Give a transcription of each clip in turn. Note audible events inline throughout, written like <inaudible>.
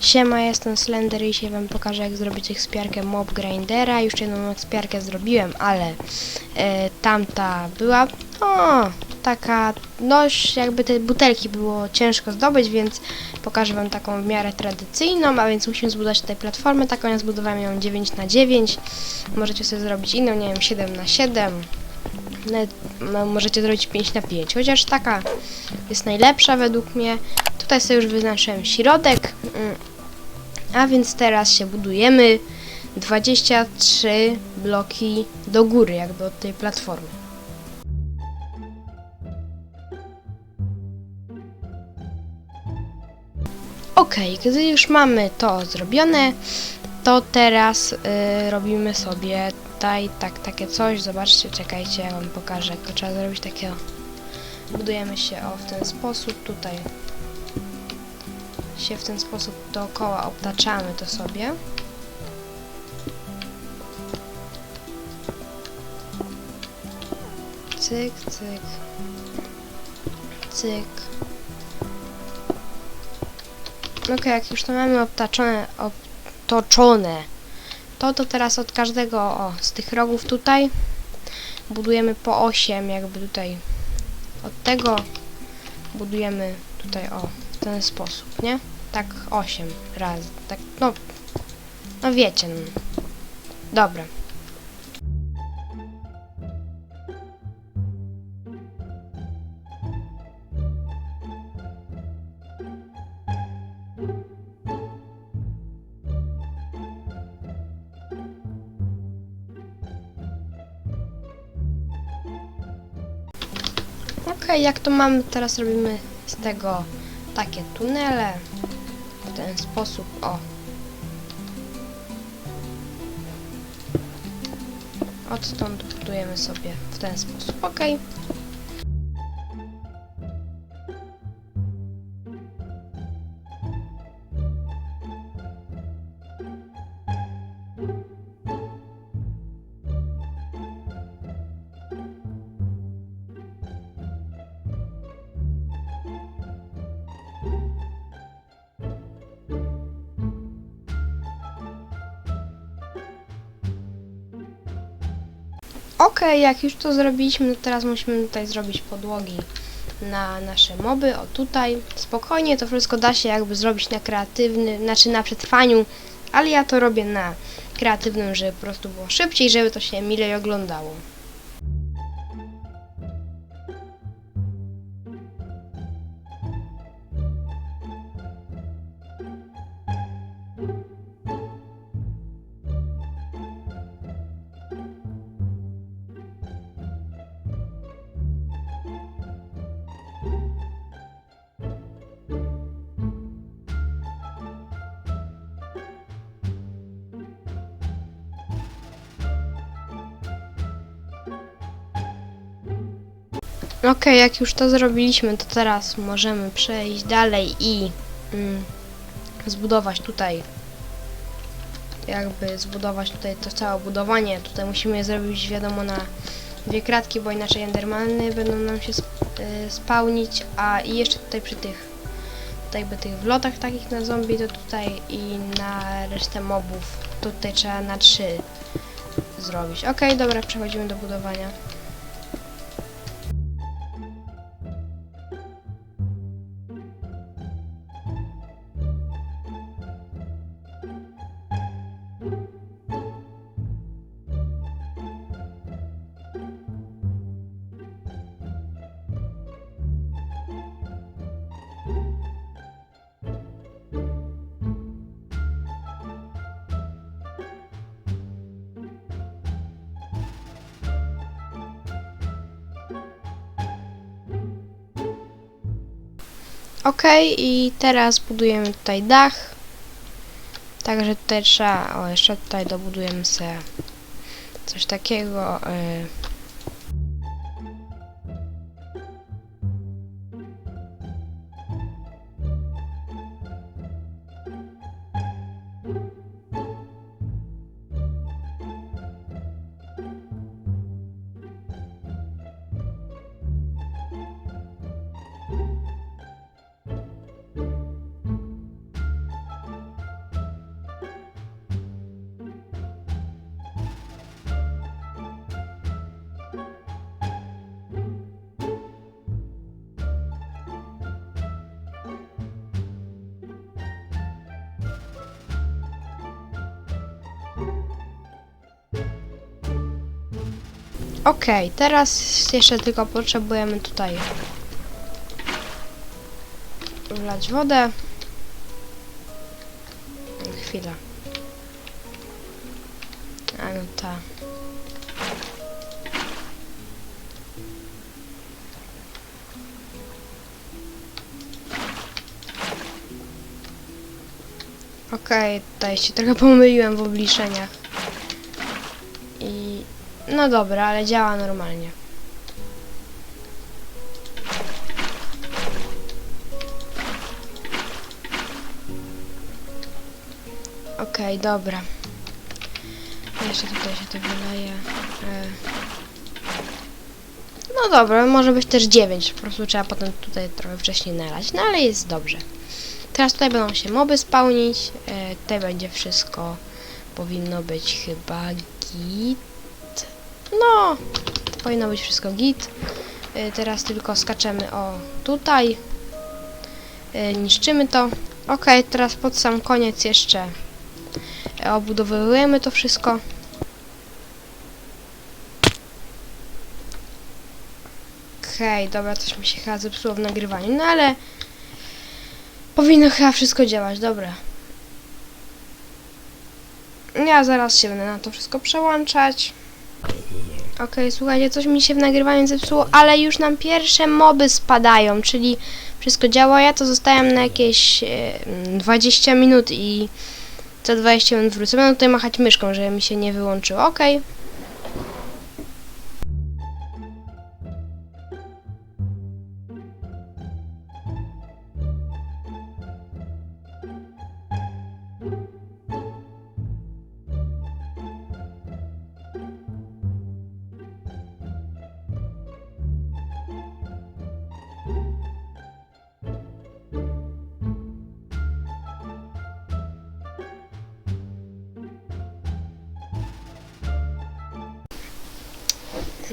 Siema, jestem Slender i dzisiaj wam pokażę jak zrobić ekspiarkę Mob Grindera. Już jedną ekspiarkę zrobiłem, ale e, tamta była o, taka dość jakby te butelki było ciężko zdobyć, więc pokażę wam taką w miarę tradycyjną, a więc musimy zbudować tutaj platformę taką, ja zbudowałem ją 9 na 9 Możecie sobie zrobić inną, nie wiem, 7 na 7 Nawet, no, możecie zrobić 5 na 5 chociaż taka jest najlepsza według mnie. Tutaj sobie już wyznaczyłem środek. A więc teraz się budujemy 23 bloki do góry, jakby od tej platformy. Ok, gdy już mamy to zrobione, to teraz y, robimy sobie tutaj tak, takie coś. Zobaczcie, czekajcie, ja wam pokażę. jak to Trzeba zrobić takiego. Budujemy się o w ten sposób tutaj. Się w ten sposób dookoła obtaczamy to sobie. Cyk, cyk. Cyk. Ok, jak już to mamy obtaczone, obtoczone, to to teraz od każdego o, z tych rogów tutaj budujemy po 8, jakby tutaj od tego budujemy tutaj o, w ten sposób, nie? Tak 8 razy, tak, no, no wiecie, no. Dobra. Okej, jak to mamy, teraz robimy z tego takie tunele. W ten sposób, o. Odtąd budujemy sobie w ten sposób, ok. Okej, jak już to zrobiliśmy, no teraz musimy tutaj zrobić podłogi na nasze moby, o tutaj. Spokojnie, to wszystko da się jakby zrobić na kreatywny, znaczy na przetrwaniu, ale ja to robię na kreatywnym, żeby po prostu było szybciej, żeby to się milej oglądało. Okej, jak już to zrobiliśmy, to teraz możemy przejść dalej i mm, zbudować tutaj jakby zbudować tutaj to całe budowanie. Tutaj musimy je zrobić wiadomo na dwie kratki, bo inaczej endermany będą nam się sp- y, spawnić, a i jeszcze tutaj przy tych tutaj jakby tych wlotach takich na zombie, to tutaj i na resztę mobów tutaj trzeba na trzy zrobić. Okej, dobra, przechodzimy do budowania. Ok, i teraz budujemy tutaj dach. Także tutaj trzeba, o jeszcze tutaj dobudujemy sobie coś takiego. y. Okej, teraz jeszcze tylko potrzebujemy tutaj wlać wodę. Chwila. A no ta. Okej, tutaj się trochę pomyliłem w obliczeniach. No dobra, ale działa normalnie. Okej, dobra. Jeszcze tutaj się to wyleje. E. No dobra, może być też 9. Po prostu trzeba potem tutaj trochę wcześniej nalać. No ale jest dobrze. Teraz tutaj będą się moby spełnić. E, tutaj będzie wszystko. Powinno być chyba git. No, powinno być wszystko git. E, teraz tylko skaczemy o tutaj. E, niszczymy to. Ok, teraz pod sam koniec jeszcze e, obudowujemy to wszystko. Okej, dobra, coś mi się chyba zepsuło w nagrywaniu, no ale powinno chyba wszystko działać, dobra. Ja zaraz się będę na to wszystko przełączać. Okej, słuchajcie, coś mi się w nagrywaniu zepsuło, ale już nam pierwsze moby spadają, czyli wszystko działa. Ja to zostawiam na jakieś e, mm, 20 minut i za 20 minut wrócę. Będę tutaj machać myszką, żeby mi się nie wyłączyło. Okej.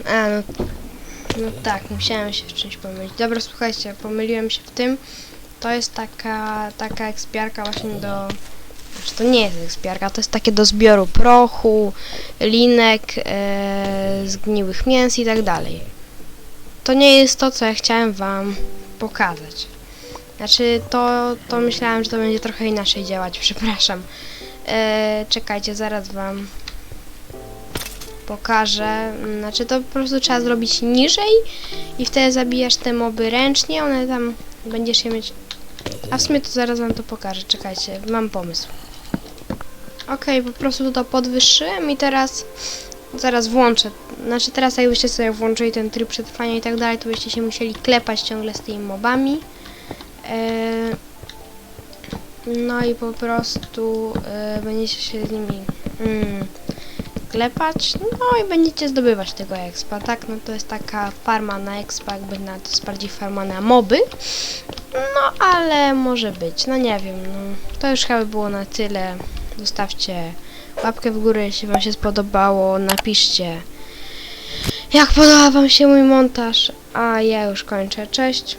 A, no, no tak, musiałem się w czymś pomylić. Dobra, słuchajcie, pomyliłem się w tym. To jest taka, taka ekspiarka właśnie do... Znaczy to nie jest ekspiarka, to jest takie do zbioru prochu, linek, e, zgniłych mięs i tak dalej. To nie jest to, co ja chciałem wam pokazać. Znaczy, to, to myślałem, że to będzie trochę inaczej działać, <laughs> przepraszam. E, czekajcie, zaraz wam pokażę. Znaczy to po prostu trzeba zrobić niżej i wtedy zabijasz te moby ręcznie, one tam będziesz je mieć. A w sumie to zaraz wam to pokażę, czekajcie, mam pomysł. Okej, po prostu to podwyższyłem i teraz zaraz włączę. Znaczy teraz jakbyście sobie włączyli ten tryb przetrwania i tak dalej, to byście się musieli klepać ciągle z tymi mobami. Eee, no i po prostu e, będziecie się z nimi mm, klepać, no i będziecie zdobywać tego expa, tak? No to jest taka farma na expa, jakby na, to jest bardziej farma na moby. No ale może być, no nie wiem, no to już chyba było na tyle. Zostawcie łapkę w górę, jeśli wam się spodobało, napiszcie jak podoba wam się mój montaż, a ja już kończę, cześć.